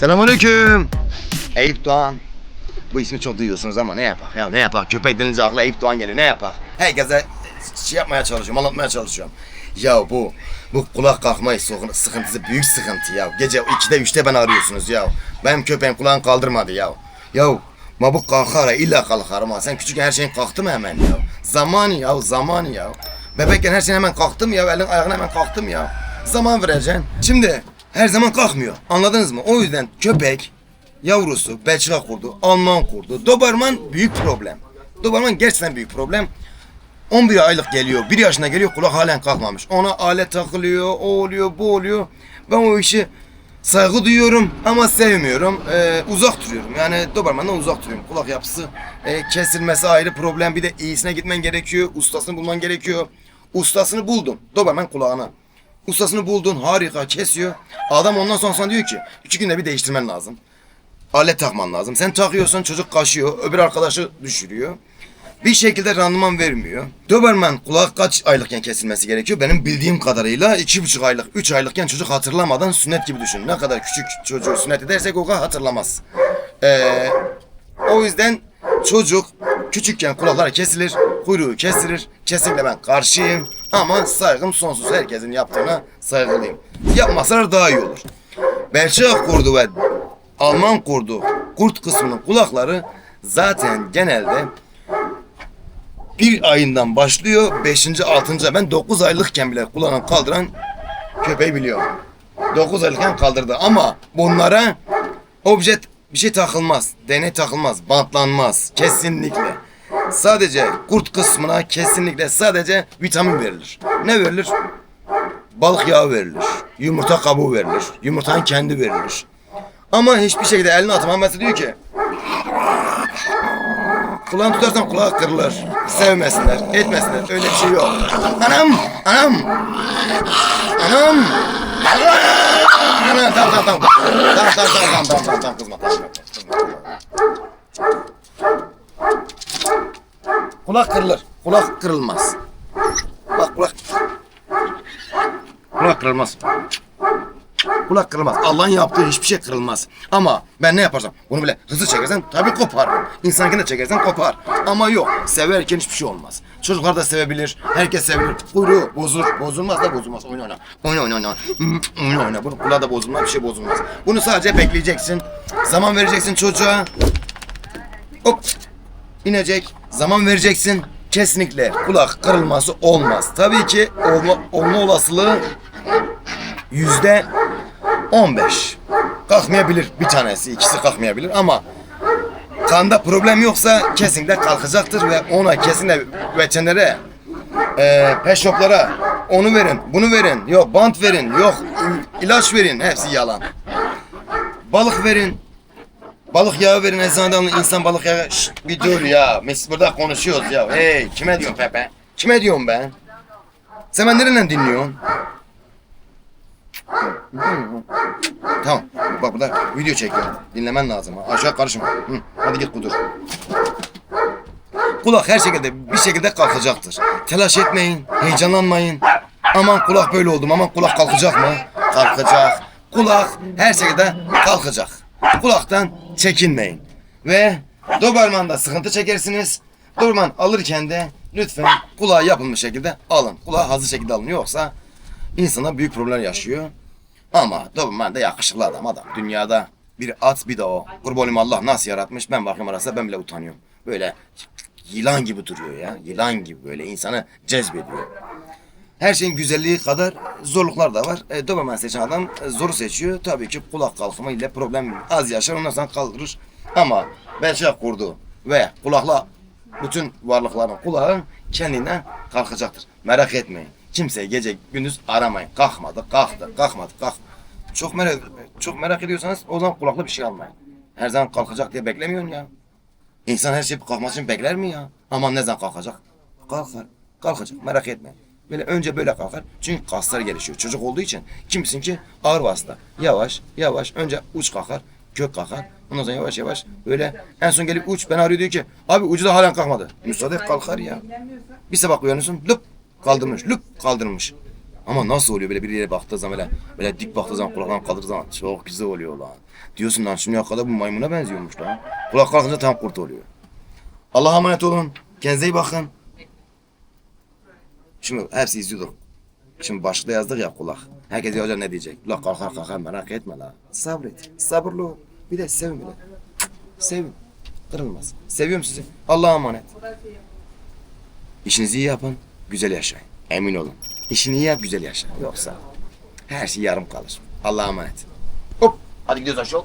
Selamünaleyküm. Eyüp Doğan. Bu ismi çok duyuyorsunuz ama ne yapar? Ya ne yapar? Köpek denince akla Eyüp Doğan geliyor. Ne yapar? Herkese şey yapmaya çalışıyorum, anlatmaya çalışıyorum. Ya bu, bu kulak kalkma sıkı- sıkıntısı büyük sıkıntı ya. Gece 2'de 3'te ben arıyorsunuz ya. Benim köpeğim kulağını kaldırmadı ya. Ya ma bu kalkar illa kalkar ama sen küçük her şeyin kalktı mı hemen ya? Zamanı ya, zamanı ya. Bebekken her şeyin hemen kalktım ya, elin ayağın hemen kalktım ya. Zaman vereceksin. Şimdi her zaman kalkmıyor. Anladınız mı? O yüzden köpek yavrusu Belçika kurdu, Alman kurdu. Doberman büyük problem. Doberman gerçekten büyük problem. 11 aylık geliyor, 1 yaşına geliyor kulak halen kalkmamış. Ona alet takılıyor, o oluyor, bu oluyor. Ben o işi saygı duyuyorum ama sevmiyorum. Ee, uzak duruyorum. Yani Doberman'dan uzak duruyorum. Kulak yapısı e, kesilmesi ayrı problem. Bir de iyisine gitmen gerekiyor. Ustasını bulman gerekiyor. Ustasını buldun. Doberman kulağına. Ustasını buldun harika kesiyor. Adam ondan sonra sana diyor ki iki günde bir değiştirmen lazım. Alet takman lazım. Sen takıyorsun çocuk kaşıyor. Öbür arkadaşı düşürüyor. Bir şekilde randıman vermiyor. Doberman kulak kaç aylıkken kesilmesi gerekiyor? Benim bildiğim kadarıyla iki buçuk aylık, üç aylıkken çocuk hatırlamadan sünnet gibi düşün. Ne kadar küçük çocuğu sünnet edersek o kadar hatırlamaz. Ee, o yüzden çocuk küçükken kulakları kesilir, kuyruğu kesilir. Kesinlikle ben karşıyım ama saygım sonsuz. Herkesin yaptığına saygılıyım. Yapmasalar daha iyi olur. Belçika kurdu ve Alman kurdu kurt kısmının kulakları zaten genelde bir ayından başlıyor. Beşinci, altıncı ben dokuz aylıkken bile kulağını kaldıran köpeği biliyorum. Dokuz aylıkken kaldırdı ama bunlara obje bir şey takılmaz. Deney takılmaz. Bantlanmaz. Kesinlikle. Sadece kurt kısmına kesinlikle sadece vitamin verilir. Ne verilir? Balık yağı verilir. Yumurta kabuğu verilir. Yumurtanın kendi verilir. Ama hiçbir şekilde elini atmam. Mesela diyor ki Kulağını tutarsan kulağı kırılır. Sevmesinler, etmesinler. Öyle bir şey yok. Anam! Anam! Anam! Anam! Tamam tamam tamam. Tamam tamam tamam tamam tamam kızma tamam. kızma. Kulak kırılır. Kulak kırılmaz. Bak kulak. Kulak kırılmaz. Kulak kırılmaz. Allah'ın yaptığı hiçbir şey kırılmaz. Ama ben ne yaparsam bunu bile hızlı çekersen tabii kopar. İnsankini de çekersen kopar. Ama yok. Severken hiçbir şey olmaz. Çocuklar da sevebilir. Herkes sevebilir. Kuyruğu bozulur. Bozulmaz da bozulmaz. Oyna oyna. Oyna oyna oyna. Hmm, Oyna oyna. Bunun kulağı da bozulmaz. Bir şey bozulmaz. Bunu sadece bekleyeceksin. Zaman vereceksin çocuğa. Hop. İnecek. Zaman vereceksin. Kesinlikle kulak kırılması olmaz. Tabii ki olma, olma olasılığı yüzde 15. Kalkmayabilir bir tanesi, ikisi kalkmayabilir ama kanda problem yoksa kesinlikle kalkacaktır ve ona kesinlikle veterinere, e, pet shoplara onu verin, bunu verin, yok bant verin, yok il- ilaç verin, hepsi yalan. Balık verin, balık yağı verin, eczaneden insan balık yağı, Şşt, bir dur ya, biz burada konuşuyoruz ya, hey kime diyorsun Pepe? Kime diyorum ben? Sen ben nereden dinliyorsun? Tamam. Bak burada video çekiyorum. Dinlemen lazım. Aşağı karışma. Hı, hadi git kudur. Kulak her şekilde bir şekilde kalkacaktır. Telaş etmeyin, heyecanlanmayın. Aman kulak böyle oldum, aman kulak kalkacak mı? Kalkacak. Kulak her şekilde kalkacak. Kulaktan çekinmeyin. Ve Doberman'da sıkıntı çekersiniz. Doberman alırken de lütfen kulağı yapılmış şekilde alın. Kulağı hazır şekilde alın. Yoksa insana büyük problemler yaşıyor. Ama Doberman da yakışıklı adam adam. Dünyada bir at bir de o. Kurban olayım Allah nasıl yaratmış ben bakıyorum arasında ben bile utanıyorum. Böyle yılan gibi duruyor ya. Yılan gibi böyle insanı cezbediyor. Her şeyin güzelliği kadar zorluklar da var. E, Doberman seçen adam zoru seçiyor. Tabii ki kulak kalkımı ile problem az yaşar ondan sonra kaldırır. Ama Belçika kurdu ve kulakla bütün varlıkların kulağı kendine kalkacaktır. Merak etmeyin. Kimse gece gündüz aramayın. Kalkmadı, kalktı, kalkmadı, kalk. Çok merak çok merak ediyorsanız o zaman kulaklı bir şey almayın. Her zaman kalkacak diye beklemiyorsun ya. İnsan her şey kalkması bekler mi ya? Aman ne zaman kalkacak? Kalkar. Kalkacak merak etmeyin. Böyle önce böyle kalkar. Çünkü kaslar gelişiyor. Çocuk olduğu için kimsin ki ağır vasıta. Yavaş yavaş önce uç kalkar. Kök kalkar. Ondan sonra yavaş yavaş böyle en son gelip uç ben arıyor diyor ki abi ucu da halen kalkmadı. Müsaade kalkar ya. Bir sabah uyanıyorsun lüp kaldırmış lüp kaldırmış. Ama nasıl oluyor böyle bir yere baktığı zaman böyle, böyle dik baktığı zaman kulaktan kaldığı zaman çok güzel oluyor lan. Diyorsun lan şimdiye kadar bu maymuna benziyormuş lan. Kulak kalkınca tam kurt oluyor. Allah'a emanet olun. Kendinize iyi bakın. Şimdi hepsi izliyorduk. Şimdi başlıkta yazdık ya kulak. Herkes ya ne diyecek? Kulak kalkar kalkar merak etme la. Sabret. Sabırlı ol. Bir de sevin bir de. Sevin. Kırılmaz. Seviyorum sizi. Allah'a emanet. İşinizi iyi yapın. Güzel yaşayın. Emin olun. İşini iyi yap güzel yaşa. Yoksa her şey yarım kalır. Allah'a emanet. Hop. Hadi gidiyoruz aşağı.